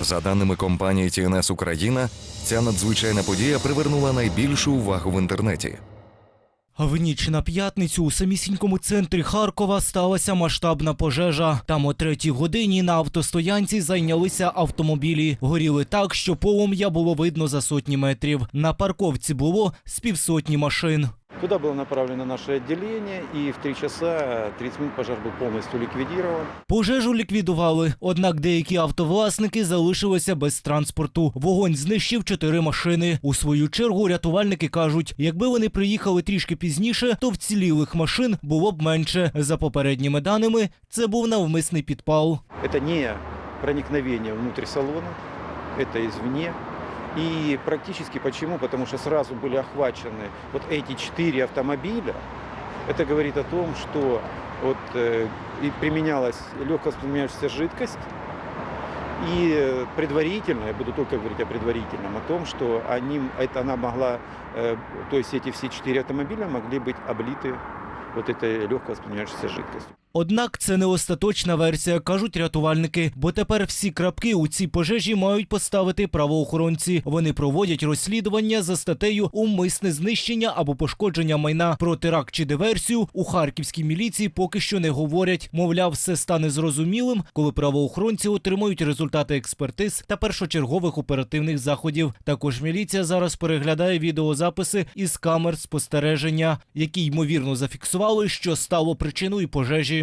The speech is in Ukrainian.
За даними компанії TNS Україна, ця надзвичайна подія привернула найбільшу увагу в інтернеті. В ніч на п'ятницю у самісінькому центрі Харкова сталася масштабна пожежа. Там о третій годині на автостоянці зайнялися автомобілі. Горіли так, що полум'я було видно за сотні метрів. На парковці було з півсотні машин. Туда было направлено наше отделение, и в 3 часа 30 минут пожар был полностью ликвидирован. Пожежу ліквідували, однак деякі автовласники залишилися без транспорту. Вогонь знищив чотири машини. У свою чергу рятувальники кажуть, якби вони приїхали трішки пізніше, то вцілілих машин було б менше. За попередніми даними, це був навмисний підпал. Это не проникновение внутрь салона, это извне. И практически почему? Потому что сразу были охвачены вот эти четыре автомобиля. Это говорит о том, что вот, э, и применялась легко воспламеняющаяся жидкость. И э, предварительно, я буду только говорить о предварительном, о том, что они, это она могла, э, то есть эти все четыре автомобиля могли быть облиты вот этой легко воспламеняющейся жидкостью. Однак це не остаточна версія, кажуть рятувальники, бо тепер всі крапки у цій пожежі мають поставити правоохоронці. Вони проводять розслідування за статтею умисне знищення або пошкодження майна про теракт чи диверсію. У харківській міліції поки що не говорять. Мовляв, все стане зрозумілим, коли правоохоронці отримають результати експертиз та першочергових оперативних заходів. Також міліція зараз переглядає відеозаписи із камер спостереження, які ймовірно зафіксували, що стало причиною пожежі.